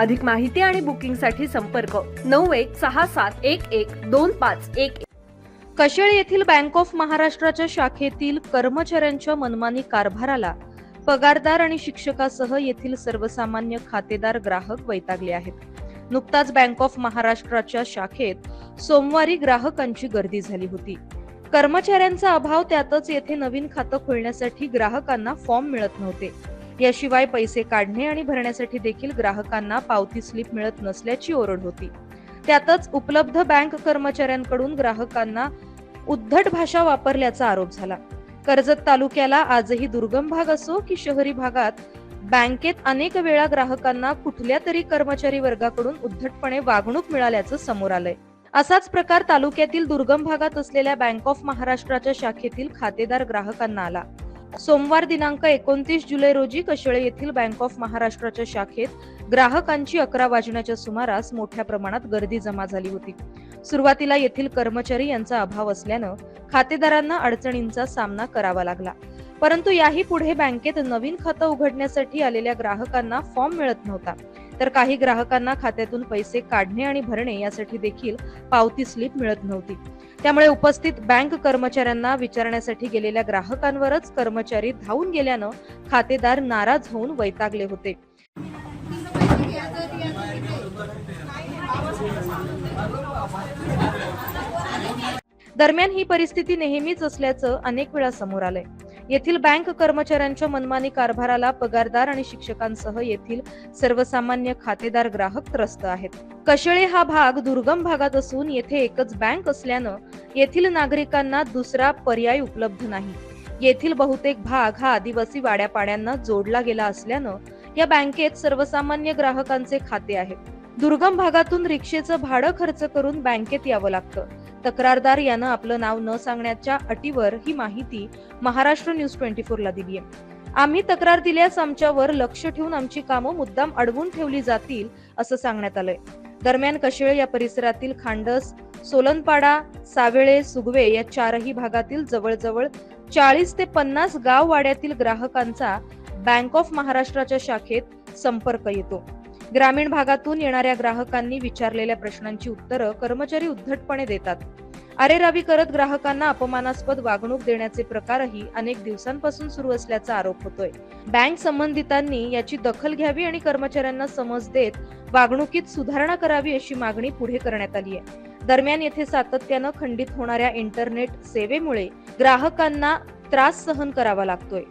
अधिक माहिती आणि बुकिंगसाठी संपर्क नऊ एक सहा सात एक एक दोन पाच एक कशेळ येथील बँक ऑफ महाराष्ट्राच्या शाखेतील कर्मचाऱ्यांच्या मनमानी कारभाराला पगारदार आणि शिक्षकासह येथील सर्वसामान्य खातेदार ग्राहक वैतागले आहेत. नुकताच बँक ऑफ महाराष्ट्राच्या शाखेत सोमवारी ग्राहकांची गर्दी झाली होती. कर्मचाऱ्यांचा अभाव त्यातच येथे नवीन खातं खोलण्यासाठी ग्राहकांना फॉर्म मिळत नव्हते. याशिवाय पैसे काढणे आणि भरण्यासाठी देखील ग्राहकांना पावती स्लिप मिळत नसल्याची ओरड होती. त्यातच उपलब्ध बँक कर्मचाऱ्यांकडून ग्राहकांना उद्धट भाषा वापरल्याचा आरोप झाला. कर्जत तालुक्याला आजही दुर्गम भाग असो की शहरी भागात बँकेत अनेक वेळा ग्राहकांना कुठल्या तरी कर्मचारी वर्गाकडून उद्धटपणे वागणूक मिळाल्याचं समोर आलंय. असाच प्रकार तालुक्यातील दुर्गम भागात असलेल्या बँक ऑफ महाराष्ट्राच्या शाखेतील खातेदार ग्राहकांना आला. सोमवार दिनांक एकोणतीस जुलै रोजी कशेळे येथील बँक ऑफ महाराष्ट्राच्या शाखेत ग्राहकांची अकरा वाजण्याच्या सुमारास मोठ्या प्रमाणात गर्दी जमा झाली होती. सुरुवातीला येथील कर्मचारी यांचा अभाव असल्यानं खातेदारांना अडचणींचा सामना करावा लागला. परंतु याही पुढे बँकेत नवीन खातं उघडण्यासाठी आलेल्या ग्राहकांना फॉर्म मिळत नव्हता. तर काही ग्राहकांना खात्यातून पैसे काढणे आणि भरणे यासाठी देखील पावती स्लिप मिळत नव्हती. त्यामुळे उपस्थित बँक कर्मचाऱ्यांना विचारण्यासाठी गेलेल्या ग्राहकांवरच कर्मचारी धावून गेल्यानं खातेदार नाराज होऊन वैतागले होते. दरम्यान ही परिस्थिती नेहमीच असल्याचं अनेक वेळा समोर आलंय. येथील बँक कर्मचाऱ्यांच्या मनमानी कारभाराला पगारदार आणि शिक्षकांसह येथील सर्वसामान्य खातेदार ग्राहक त्रस्त आहेत. कशेळे हा भाग दुर्गम भागात असून येथे एकच बँक असल्यानं येथील नागरिकांना दुसरा पर्याय उपलब्ध नाही. येथील बहुतेक भाग हा आदिवासी वाड्यापाड्यांना जोडला गेला असल्यानं या बँकेत सर्वसामान्य ग्राहकांचे खाते आहेत. दुर्गम भागातून रिक्षेचं भाडं खर्च करून बँकेत यावं लागतं. तक्रारदार यानं आपलं नाव न सांगण्याच्या अटीवर ही माहिती महाराष्ट्र न्यूज ट्वेंटी ला दिली आहे. आम्ही तक्रार दिल्यास आमच्यावर लक्ष ठेवून आमची कामं मुद्दाम अडवून ठेवली जातील असं सांगण्यात आलंय. दरम्यान कशेळ या परिसरातील खांडस सोलनपाडा सावेळे सुगवे या चारही भागातील जवळजवळ चाळीस ते पन्नास गाव वाड्यातील ग्राहकांचा बँक ऑफ महाराष्ट्राच्या शाखेत संपर्क येतो. ग्रामीण भागातून येणाऱ्या ग्राहकांनी विचारलेल्या प्रश्नांची उत्तरं कर्मचारी उद्धटपणे देतात. अरेरावी करत ग्राहकांना अपमानास्पद वागणूक देण्याचे प्रकारही अनेक दिवसांपासून सुरू असल्याचा आरोप होतोय. बँक संबंधितांनी याची दखल घ्यावी आणि कर्मचाऱ्यांना समज देत वागणुकीत सुधारणा करावी अशी मागणी पुढे करण्यात आली आहे. दरम्यान येथे सातत्यानं खंडित होणाऱ्या इंटरनेट सेवेमुळे ग्राहकांना त्रास सहन करावा लागतोय.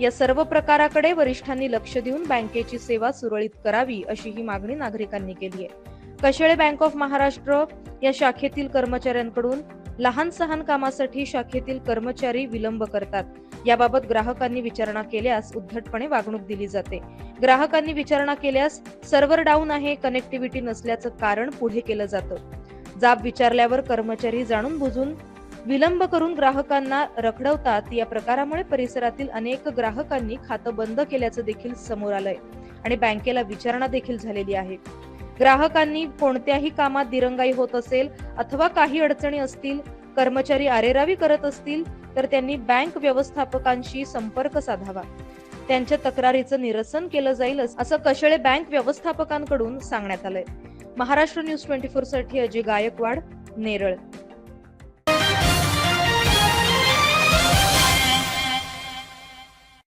या सर्व प्रकाराकडे वरिष्ठांनी लक्ष देऊन बँकेची सेवा सुरळीत करावी अशी ही मागणी नागरिकांनी केली आहे. कशेळे बँक ऑफ महाराष्ट्र या शाखेतील कर्मचाऱ्यांकडून लहान सहान कामासाठी शाखेतील कर्मचारी विलंब करतात. याबाबत ग्राहकांनी विचारणा केल्यास उद्धटपणे वागणूक दिली जाते. ग्राहकांनी विचारणा केल्यास सर्व्हर डाऊन आहे कनेक्टिव्हिटी नसल्याचं कारण पुढे केलं जातं. जाब विचारल्यावर कर्मचारी जाणून बुजून विलंब करून ग्राहकांना रखडवतात या प्रकारामुळे परिसरातील अनेक ग्राहकांनी खातं बंद केल्याचं देखील समोर आलंय आणि बँकेला विचारणा देखील झालेली आहे. ग्राहकांनी कोणत्याही कामात दिरंगाई होत असेल अथवा काही अडचणी असतील कर्मचारी आरेरावी करत असतील तर त्यांनी बँक व्यवस्थापकांशी संपर्क साधावा. त्यांच्या तक्रारीचं निरसन केलं जाईल असं कशळे बँक व्यवस्थापकांकडून सांगण्यात आलंय. महाराष्ट्र न्यूज ट्वेंटी फोरसाठी अजय गायकवाड नेरळ.